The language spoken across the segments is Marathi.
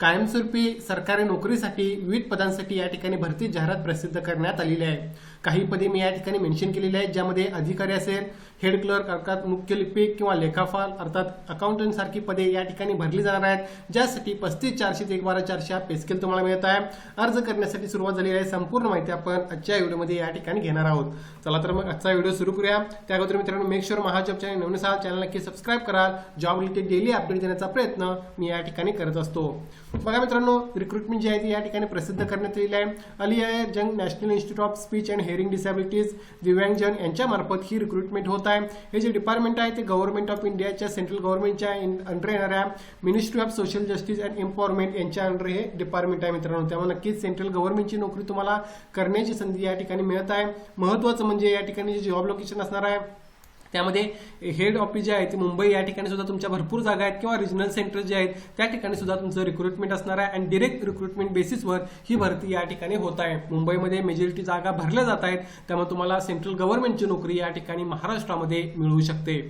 कायमस्वरूपी सरकारी नोकरीसाठी विविध पदांसाठी या ठिकाणी भरती जाहिरात प्रसिद्ध करण्यात आलेली आहे. काही पदे मी या ठिकाणी मेन्शन केलेली आहेत ज्यामध्ये अधिकारी असेल हेड क्लर्क अर्थात मुख्य लिपिक किंवा लेखापाल अर्थात अकाउंटंट सारखी पदे या ठिकाणी भरली जाणार आहेत. ज्यासाठी पस्तीस चारशे ते एक बारा चारशे हा पेस्केल तुम्हाला मिळत आहे. अर्ज करण्यासाठी सुरुवात झालेली आहे. संपूर्ण माहिती आपण आजच्या व्हिडिओमध्ये या ठिकाणी घेणार आहोत. चला तर मग आजचा व्हिडिओ सुरू करूया. त्या अगोदर मित्रांनो मेक शुअर महाजॉब चॅनल नवीन असाल चॅनल नक्की सबस्क्राईब कराल. जॉब रिलेटेड डेली अपडेट देण्याचा प्रयत्न मी या ठिकाणी करत असतो. बघा मित्रांनो रिक्रुटमेंट जी आहे ती या ठिकाणी प्रसिद्ध करण्यात आलेली आहे. अली आहे Jung National Institute of Speech and Hearing Disabilities Divyangjan यांच्या मार्फत ही रिक्रुटमेंट होत आहे. हे जे डिपार्टमेंट आहे ते गव्हर्नमेंट ऑफ इंडियाच्या सेंट्रल गव्हर्नमेंटच्या अंडर येणाऱ्या ministry of social justice and empowerment यांच्या अंडर हे डिपार्टमेंट आहे मित्रांनो. त्यामुळे नक्कीच सेंट्रल गव्हर्नमेंटची नोकरी तुम्हाला करण्याची संधी या ठिकाणी मिळत आहे. महत्वाचं म्हणजे या ठिकाणी जे जॉब लोकेशन असणार आहे त्यामध्ये हेड ऑफिस जे आहेत मुंबई या ठिकाणी सुद्धा तुमच्या भरपूर जागा आहेत किंवा रिजनल सेंटर जे आहेत त्या ठिकाणी सुद्धा तुमचं रिक्रुटमेंट असणार आहे. आणि डिरेक्ट रिक्रुटमेंट बेसिसवर ही भरती या ठिकाणी होत आहे. मुंबईमध्ये मेजॉरिटी जागा भरल्या जात आहेत. त्यामुळे तुम्हाला सेंट्रल गव्हर्नमेंटची नोकरी या ठिकाणी महाराष्ट्रामध्ये मिळू शकते.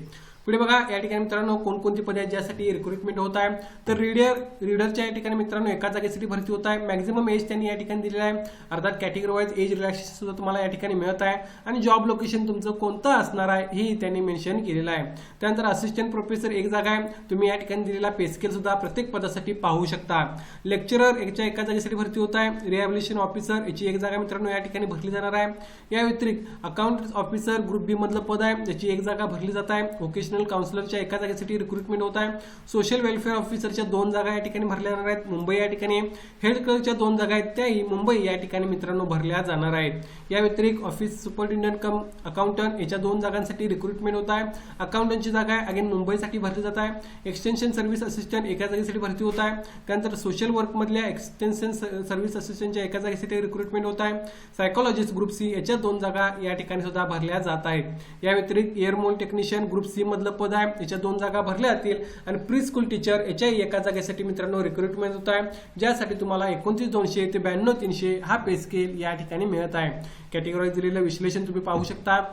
पुढे बघा या ठिकाणी मित्रांनो कोणकोणती पदे आहेत ज्यासाठी रिक्रुटमेंट होत आहे? तर रीडर रीडरच्या या ठिकाणी मित्रांनो एका जागेसाठी भरती होत आहे. मॅक्झिमम एज त्यांनी या ठिकाणी दिलेलं आहे. अर्थात कॅटेगरी वाईज एज रिलॅक्सेशन सुद्धा तुम्हाला या ठिकाणी मिळत आहे. आणि जॉब लोकेशन तुमचं कोणतं असणार आहे हे त्यांनी मेन्शन केलेलं आहे. त्यानंतर असिस्टंट प्रोफेसर एक जागा आहे. तुम्ही या ठिकाणी दिलेला पेस्केल सुद्धा प्रत्येक पदासाठी पाहू शकता. लेक्चरर एकच्या एका जागेसाठी भरती होत आहे. रिहॅबिलिटेशन ऑफिसर याची एक जागा मित्रांनो या ठिकाणी भरली जाणार आहे. या व्यतिरिक्त अकाउंट ऑफिसर ग्रुप बी मधलं पद आहे. त्याची एक जागा भरली जात आहे. व्होकेशनल काउन्सिलरच्या एका जागेसाठी रिक्रुटमेंट होत आहे. सोशल वेलफेअर ऑफिसरच्या दोन जागा या ठिकाणी भरल्या जाणार आहेत. मुंबई या ठिकाणी हेड क्लर्कच्या दोन जागा आहेत. त्याही मुंबई या ठिकाणी मित्रांनो भरल्या जाणार आहेत. या व्यतिरिक्त ऑफिस सुपरिटेंडंट कम अकाउंटंट याच्या दोन जागांसाठी रिक्रुटमेंट होत आहे. अकाउंटंटची जागा आहे अगेन मुंबईसाठी भरली जात आहे. एक्सटेन्शन सर्व्हिस असिस्टंट एका जागेसाठी भरती होत आहे. त्यानंतर सोशल वर्कमधल्या एक्सटेन्शन सर्व्हिस असिस्टंटच्या एका जागेसाठी रिक्रुटमेंट होत आहे. सायकोलॉजिस्ट ग्रुप सी याच्या दोन जागा या ठिकाणी सुद्धा भरल्या जात आहेत. या व्यतिरिक्त एअरमोल टेक्निशियन ग्रुप सी मधला पद आहे. याच्या दोन जागा भरल्या जातील. आणि प्री स्कूल टीचर याच्याही एका जागेसाठी मित्रांनो रिक्रुटमेंट होत आहे. ज्यासाठी तुम्हाला एकोणतीस दोनशे ते ब्याण्णव तीनशे हा पे स्केल या ठिकाणी मिळत आहे. कॅटेगरीज दिलेलं विश्लेषण तुम्ही पाहू शकता.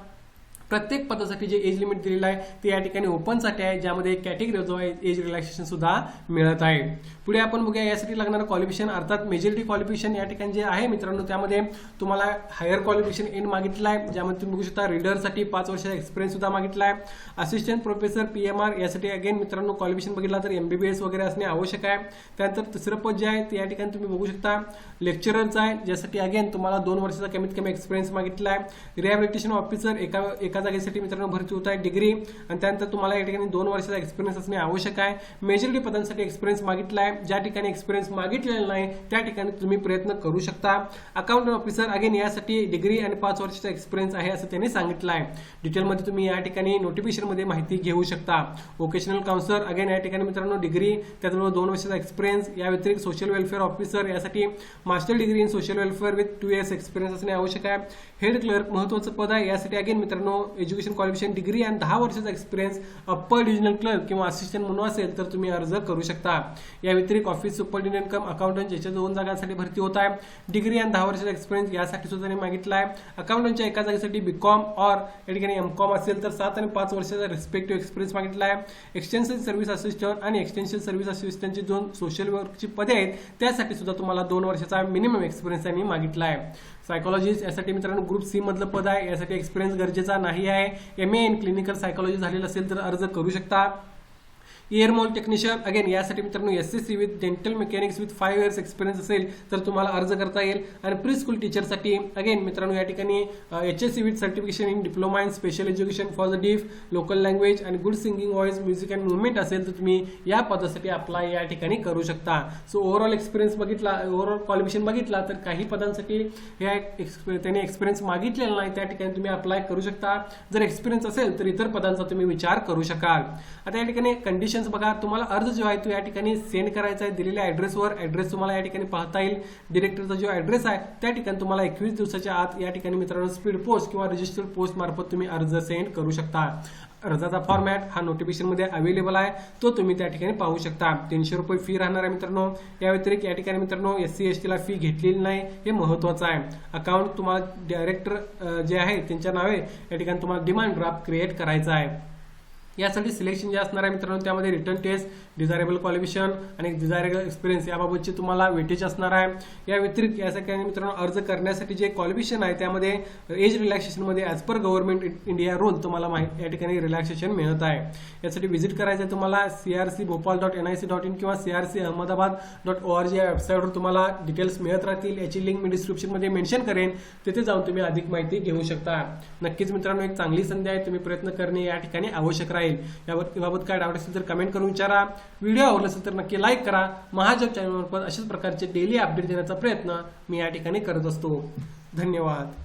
प्रत्येक पदासाठी जे एज लिमिट दिलेलं आहे ते या ठिकाणी ओपनसाठी आहे ज्यामध्ये कॅटेगरी जो आहे एज रिलॅक्सेशन सुद्धा मिळत आहे. पुढे आपण बघूया यासाठी लागणारं क्वालिफिकेशन अर्थात मेजॉरिटी क्वालिफिकेशन या ठिकाणी जे आहे मित्रांनो त्यामध्ये तुम्हाला हायर क्वालिफिकेशन एन मागितलं आहे ज्यामध्ये तुम्ही बघू शकता रीडरसाठी पाच वर्षाचा एक्सपिरियन्स सुद्धा मागितला आहे. Assistant professor P M R यासाठी अगेन मित्रांनो क्वालिफिकेशन बघितला तर एमबीबीएस वगैरे असणे आवश्यक आहे. त्यानंतर तिसरं पद जे आहे ते या ठिकाणी तुम्ही बघू शकता लेक्चररचं आहे ज्यासाठी अगेन तुम्हाला दोन वर्षाचा कमीत कमी एक्सपिरियन्स मागितला आहे. रिहॅबिलिटेशन ऑफिसर एका एका जागेसाठी मित्रांनो भरती होत आहे डिग्री. आणि त्यानंतर तुम्हाला या ठिकाणी दोन वर्षाचा एक्सपिरियन्स असणे आवश्यक आहे. मेजॉरिटी पदांसाठी एक्सपिरियन्स मागितला आहे. ज्या ठिकाणी एक्सपिरियन्स मागितलेला नाही त्या ठिकाणी तुम्ही प्रयत्न करू शकता. अकाउंटंट ऑफिसर अगेन यासाठी डिग्री आणि पाच वर्षाचा एक्सपिरियन्स आहे असं त्यांनी सांगितलं आहे. डिटेलमध्ये तुम्ही या ठिकाणी नोटिफिकेशनमध्ये माहिती घेऊ शकता. वोकेशनल काउन्सलर अगेन या ठिकाणी मित्रांनो डिग्री त्याचबरोबर दोन वर्षाचा एक्सपिरियन्स या व्यतिरिक्त सोशल वेलफेअर ऑफिसर यासाठी master degree in social welfare with two years experience असणे आवश्यक आहे. हेड क्लर्क महत्वाचं पद आहे. यासाठी अगेन मित्रांनो एज्युकेशन क्वालिफिकेशन डिग्री आणि दहा वर्षाचा एक्सपिरियन्स अप्पर डिव्हिजनल क्लर्क किंवा असिस्टंट म्हणून असेल तर तुम्ही अर्ज करू शकता. या व्यतिरिक्त ऑफिस सुपरिटेंडंट कम अकाउंटंट याच्या दोन जागांसाठी भरती होत आहे. डिग्री आणि दहा वर्षाचा एक्सपिरियन्स यासाठी सुद्धा त्यांनी मागितला आहे. अकाउंटंटच्या एका जागेसाठी बीकॉम ऑर या ठिकाणी एमकॉम असेल तर सात आणि पाच वर्षाचा रिस्पेक्टिव्ह एक्सपिरियन्स मागितला आहे. एक्सटेन्शन सर्व्हिस असिस्टंट आणि एक्सटेन्शन सर्व्हिस असिस्टंटची दोन सोशल वर्कची पदे आहेत त्यासाठी सुद्धा तुम्हाला दोन वर्षाचा मिनिमम एक्सपिरियन्स त्यांनी मागितला आहे. सायकोलॉजिस्ट यासाठी मित्रांनो ग्रुप सी मधलं पद आहे. यासाठी एक्सपिरियन्स गरजेचा नाही. आहे. M A in clinical psychology झालेलं असेल तर अर्ज करू शकता. एअरमॉल टेक्निशियन अगेन यासाठी मित्रांनो S S C with dental mechanics with five years experience असेल तर तुम्हाला अर्ज करता येईल. आणि प्री स्कूल टीचरसाठी अगेन मित्रांनो या ठिकाणी H S C with certification in diploma in special education for the deaf local language आणि good singing voice music and movement असेल तर तुम्ही या पदासाठी अप्लाय या ठिकाणी करू शकता. सो ओव्हरऑल एक्सपिरियन्स बघितला ओव्हरऑल क्वालिफिकेशन बघितला तर काही पदांसाठी ह्या त्यांनी एक्सपिरियन्स मागितलेला नाही त्या ठिकाणी तुम्ही अप्लाय करू शकता. जर एक्सपिरियन्स असेल तर इतर पदांचा तुम्ही विचार करू शकाल. आता या ठिकाणी कंडिशन क्वेश्चन्स बघा तुम्हाला अर्ज जो आहे तो या ठिकाणी सेंड करायचा आहे. दिलेल्या ॲड्रेसवर ॲड्रेस तुम्हाला या ठिकाणी पाहता येईल. डिरेक्टरचा जो ॲड्रेस आहे त्या ठिकाणी तुम्हाला एकवीस दिवसाच्या आत या ठिकाणी मित्रांनो स्पीड पोस्ट किंवा रजिस्टर्ड पोस्ट मार्फत तुम्ही अर्ज सेंड करू शकता. अर्जाचा फॉर्मॅट हा नोटिफिकेशनमध्ये अवेलेबल आहे. तो तुम्ही त्या ठिकाणी पाहू शकता. तीनशे रुपये फी राहणार आहे मित्रांनो. या व्यतिरिक्त या ठिकाणी मित्रांनो एस सी एस टीला फी घेतलेली नाही हे महत्त्वाचं आहे. अकाउंट तुम्हाला डायरेक्टर जे आहे त्यांच्या नावे या ठिकाणी तुम्हाला डिमांड ड्राफ्ट क्रिएट करायचा आहे. यासाठी सिलेक्शन जे असणार आहे मित्रांनो त्यामध्ये रिटर्न टेस्ट डिझायरेबल क्वालिफिकेशन आणि डिझायरेबल एक्सपिरियन्स याबाबतची तुम्हाला वेटेज असणार आहे. या व्यतिरिक्त यासाठी मित्रांनो अर्ज करण्यासाठी जे क्वालिफिकेशन आहे त्यामध्ये age रिलॅक्सेशनमध्ये as per government India rule तुम्हाला माहिती या ठिकाणी रिलॅक्सेशन मिळत आहे. यासाठी व्हिजिट करायचं आहे तुम्हाला C R C Bhopal dot N I C dot in किंवा C R C Ahmedabad dot O R G या वेबसाईटवर तुम्हाला डिटेल्स मिळत राहतील. याची लिंक मी डिस्क्रिप्शनमध्ये मेन्शन करेन. तिथे जाऊन तुम्ही अधिक माहिती घेऊ शकता. नक्कीच मित्रांनो एक चांगली संधी आहे. तुम्ही प्रयत्न करणे या ठिकाणी आवश्यक राहील. यावर याबाबत काय डाऊट असेल तर कमेंट करून विचारा. व्हिडिओ आवडला असेल तर नक्की लाईक करा. महाजब चॅनलमार्फत अशाच प्रकारचे डेली अपडेट देण्याचा प्रयत्न मी या ठिकाणी करत असतो. धन्यवाद.